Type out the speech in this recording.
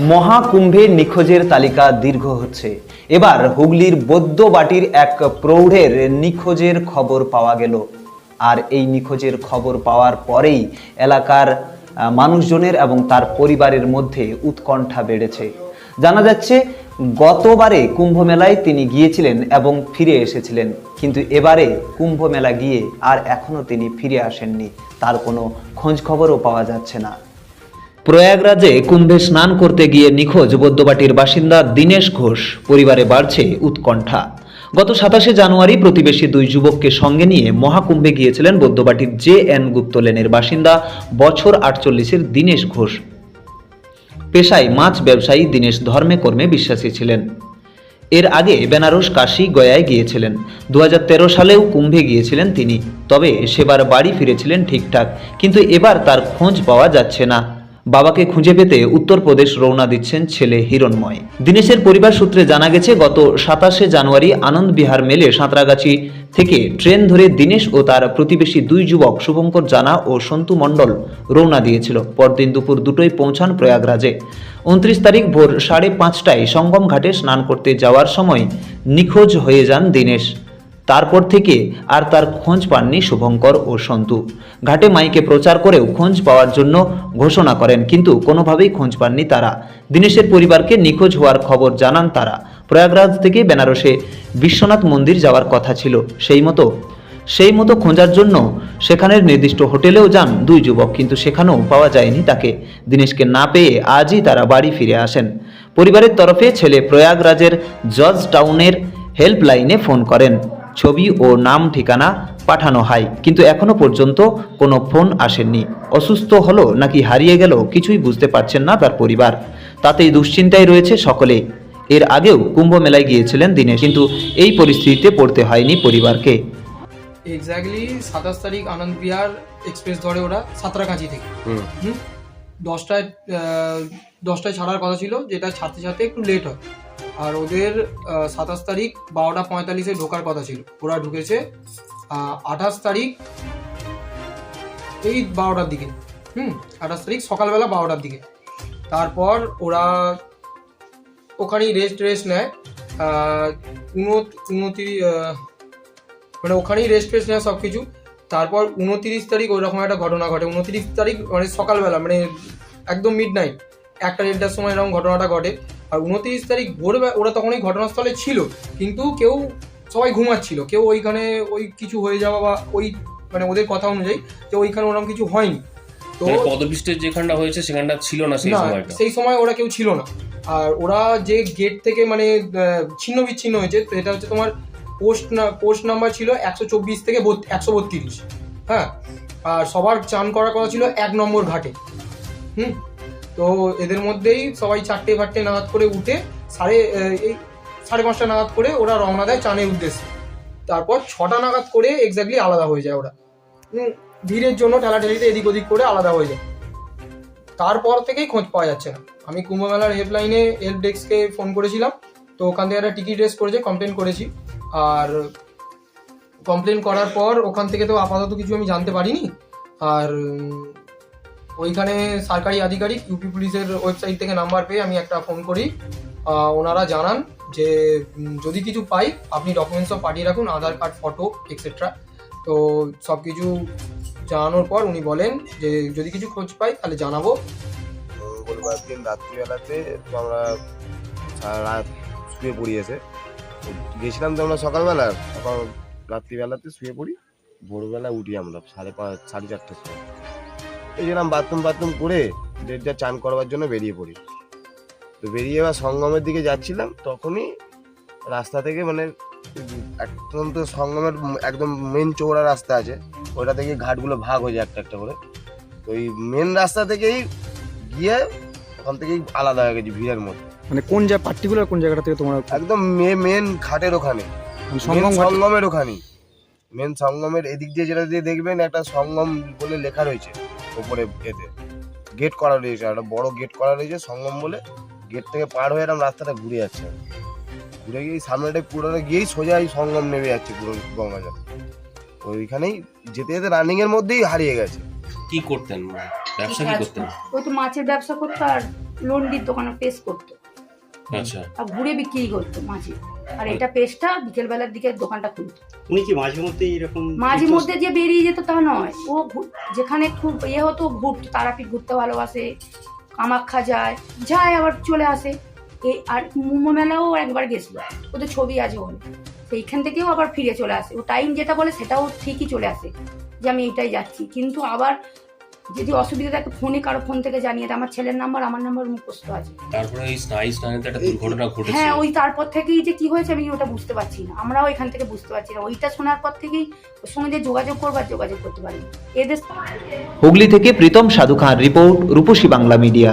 মহাকুম্ভে নিখোঁজের তালিকা দীর্ঘ হচ্ছে। এবার হুগলির বৈদ্যবাটির এক প্রৌঢ়ের নিখোঁজের খবর পাওয়া গেল। আর এই নিখোঁজের খবর পাওয়ার পরেই এলাকার মানুষজনের এবং তার পরিবারের মধ্যে উৎকণ্ঠা বেড়েছে। জানা যাচ্ছে, গতবারে কুম্ভ মেলায় তিনি গিয়েছিলেন এবং ফিরে এসেছিলেন। কিন্তু এবারে কুম্ভ মেলা গিয়ে আর এখনও তিনি ফিরে আসেননি। তার কোনো খোঁজ খবরও পাওয়া যাচ্ছে না। প্রয়াগরাজে কুম্ভে স্নান করতে গিয়ে নিখোঁজ বৈদ্যবাটির বাসিন্দা দীনেশ ঘোষ। পরিবারে বাড়ছে উৎকণ্ঠা। গত সাতাশে জানুয়ারি প্রতিবেশী দুই যুবককে সঙ্গে নিয়ে মহাকুম্ভে গিয়েছিলেন বৈদ্যবাটির জে এন গুপ্ত লেনের বাসিন্দা বছর আটচল্লিশের দীনেশ ঘোষ। পেশায় মাছ ব্যবসায়ী দীনেশ ধর্মে কর্মে বিশ্বাসী ছিলেন। এর আগে বেনারস, কাশী, গয়ায় গিয়েছিলেন। দু হাজার তেরো সালেও কুম্ভে গিয়েছিলেন তিনি। তবে সেবার বাড়ি ফিরেছিলেন ঠিকঠাক, কিন্তু এবার তার খোঁজ পাওয়া যাচ্ছে না। বাবাকে খুঁজে পেতে উত্তরপ্রদেশ রওনা দিচ্ছেন ছেলে হিরণময়। দীনেশের পরিবার সূত্রে জানা গেছে, গত সাতাশে জানুয়ারি আনন্দ বিহার মেলে সাঁতরাগাছি থেকে ট্রেন ধরে দীনেশ ও তার প্রতিবেশী দুই যুবক শুভঙ্কর জানা ও সন্তু মণ্ডল রওনা দিয়েছিল। পরদিন দুপুর দুটোই পৌঁছান প্রয়াগরাজে। উনত্রিশ তারিখ ভোর সাড়ে পাঁচটায় সঙ্গম ঘাটে স্নান করতে যাওয়ার সময় নিখোঁজ হয়ে যান দীনেশ। তারপর থেকে আর তার খোঁজ পাননি শুভঙ্কর ও সন্তু। ঘাটে মাইকে প্রচার করেও খোঁজ পাওয়ার জন্য ঘোষণা করেন, কিন্তু কোনোভাবেই খোঁজ পাননি তারা। দীনেশের পরিবারকে নিখোঁজ হওয়ার খবর জানান তারা। প্রয়াগরাজ থেকে বেনারসে বিশ্বনাথ মন্দির যাওয়ার কথা ছিল। সেই মতো সেই মতো খোঁজার জন্য সেখানের নির্দিষ্ট হোটেলেও যান দুই যুবক, কিন্তু সেখানেও পাওয়া যায়নি তাকে। দীনেশকে না পেয়ে আজই তারা বাড়ি ফিরে আসেন। পরিবারের তরফে ছেলে প্রয়াগরাজের জজ টাউনের হেল্পলাইনে ফোন করেন। ছবি ও নাম ঠিকানা পাঠানো হয়। কিন্তু এখনও পর্যন্ত কোনো ফোন আসেননি। অসুস্থ হলো নাকি হারিয়ে গেল কিছুই বুঝতে পারছেন না তার পরিবার। তাতেই দুশ্চিন্তায় রয়েছে সকলে। এর আগেও কুম্ভ মেলায় গিয়েছিলেন দিনে কিন্তু এই পরিস্থিতিতে পড়তে হয়নি পরিবারকে। এক্স্যাক্টলি সাতাশ তারিখ আনন্দ বিহার এক্সপ্রেস ধরে ওরা সাঁতরাগাছি থেকে। দশটায় দশটায় ছাড়ার কথা ছিল যেটা ছাড়তে ছাড়তে একটু লেট হয়। আর ওদের সাতাশ তারিখ বারোটা পঁয়তাল্লিশে ঢোকার কথা ছিল। ওরা ঢুকেছে আঠাশ তারিখ এই বারোটার দিকে। হুম, আঠাশ তারিখ সকালবেলা বারোটার দিকে। তারপর ওরা ওখানেই রেস্ট রেস্ট নেয়। উনতি মানে ওখানেই রেস্ট ফেস্ট নেয় সব কিছু তারপর উনতিরিশ তারিখ ওইরকম একটা ঘটনা ঘটে। উনতিরিশ তারিখ মানে সকালবেলা মানে একদম মিড নাইট একটা দেড়টার সময় এরকম ঘটনাটা ঘটে। আর উনত্রিশ তারিখ ভোরবেলা ওরা তখন ওই ঘটনাস্থলে ছিল কিন্তু কেউ সবাই ঘুমাচ্ছিল। কেউ ওইখানে ওই কিছু হয়ে যাওয়া বা ওই মানে ওদের কথা অনুযায়ী যে ওইখানে ওরকম কিছু হয়নি। তো মানে যেখানটা হয়েছে সেখানটা ছিল না সেই না সময়টা? সেই সময় ওরা কেউ ছিল না। আর ওরা যে গেট থেকে মানে ছিন্ন বিচ্ছিন্ন হয়েছে এটা হচ্ছে তোমার পোস্ট না পোস্ট নাম্বার ছিল একশো চব্বিশ থেকে একশো বত্রিশ। হ্যাঁ? আর সবার চান করার কথা ছিল এক নম্বর ঘাটে। হুম? তো এদের মধ্যেই সবাই চারটে ফাটটে নাগাদ করে উঠে সাড়ে এই সাড়ে পাঁচটা নাগাদ করে ওরা রওনা দেয় চানের উদ্দেশ্যে। তারপর ছটা নাগাদ করে এক্স্যাক্টলি আলাদা হয়ে যায় ওরা। ভিড়ের জন্য ঠেলাঠেলিতে এদিক ওদিক করে আলাদা হয়ে যায়। তারপর থেকেই খোঁজ পাওয়া যাচ্ছে না। আমি কুম্ভমেলার হেল্পলাইনে হেল্প ডেস্ককে ফোন করেছিলাম। তো ওখান থেকে একটা টিকিট রেস করেছে কমপ্লেন করেছি। আর কমপ্লেন করার পর ওখান থেকে তো আপাতত কিছু আমি জানতে পারিনি। আর ওইখানে সরকারি আধিকারিক ইউপি পুলিশের ওয়েবসাইট থেকে নাম্বার পেয়ে আমি একটা ফোন করি। ওনারা জানান যে যদি কিছু পাই, আপনি ডকুমেন্টস সব পাঠিয়ে রাখুন, আধার কার্ড ফটো এক্সেট্রা তো সব কিছু জানানোর পর উনি বলেন যে, যদি কিছু খোঁজ পাই, তাহলে জানাব। মঙ্গলবার দিন রাত্রিবেলাতে তো আমরা সারা রাত শুয়ে পড়ি এসে গেছিলাম তো আমরা সকালবেলা, সকাল রাত্রিবেলাতে শুয়ে পড়ি। ভোরবেলা উঠি আমরা, সাড়ে পাঁচ, সাড়ে চারটের সময়। এই যেরকম বাথরুম বাথরুম করে দেড়টা চান করবার জন্য বেরিয়ে পড়ি। তো বেরিয়ে এবার সঙ্গমের দিকে যাচ্ছিলাম তখনই রাস্তা থেকে মানে একদম তো সঙ্গমের একদম মেন চৌড়া রাস্তা আছে ওইটা থেকে ঘাটগুলো ভাগ হয়ে যায় একটা একটা করে। তো এই মেন রাস্তা থেকেই গিয়ে ওখান থেকেই আলাদা হয়ে গেছি ভিড়ের মধ্যে। মানে কোন যা পার্টিকুলার কোন জায়গাটা থেকে তোমার একদম মে মেন ঘাটের ওখানে। মানে সঙ্গম সঙ্গমের ওখানে মেন সঙ্গমের এদিক দিয়ে যেটা দিয়ে দেখবেন একটা সঙ্গম বলে লেখা রয়েছে। ওপরে এতে গেট করা রয়েছে একটা বড় গেট করা রয়েছে সঙ্গম বলে। গেট থেকে পার হয়ে এরকম রাস্তাটা ঘুরে যাচ্ছে। ঘুরে গিয়ে সামনেটা পুরোটা গিয়েই সোজা এই সঙ্গম নেমে যাচ্ছে পুরো গঙ্গা জল ওইখানেই যেতে যেতে রানিং এর মধ্যেই হারিয়ে গেছে। কি করতেন ব্যবসা কি করতেন? ওই তো মাছের ব্যবসা করতো আর লন্ডির দোকানে পেস্ট করতো। আচ্ছা। আর ঘুরে বিক্রি করতো মাঝে আর এটা পেস্টটা বিকেলবেলার দিকে দোকানটা খুলতো উনি কি মাঝে মধ্যে এরকম মাঝে মধ্যে যে বেরিয়ে যেত তা নয়। ও যেখানে খুব ইয়ে হতো ঘুরতো তারাপীঠ ঘুরতে ভালোবাসে কামাখ্যা যায় যায় আবার চলে আসে। এই আর কুম্ভ মেলাও একবার গেছিল। ওদের ছবি আছে ওখানে। সেইখান থেকেও আবার ফিরে চলে আসে। ও টাইম যেটা বলে সেটাও ঠিকই চলে আসে যে আমি এটাই যাচ্ছি। কিন্তু আবার যদি অসুবিধা থাকে ফোনে কারও ফোন থেকে জানিয়ে দেয় আমার ছেলের নাম্বার আমার নাম্বার মুখস্থ আছে। তারপরে এই স্নায়ু স্নায়ুতে একটা দুর্ঘটনা ঘটেছে। হ্যাঁ ওই তারপর থেকেই যে কি হয়েছে আমি ওটা বুঝতে পারছি না। আমরাও এখান থেকে বুঝতে পারছি না। ওইটা শোনার পর থেকেই ওর সঙ্গে যে যোগাযোগ করবার যোগাযোগ করতে পারি এদের হুগলি থেকে প্রীতম সাধু খান রিপোর্ট রূপসী বাংলা মিডিয়া।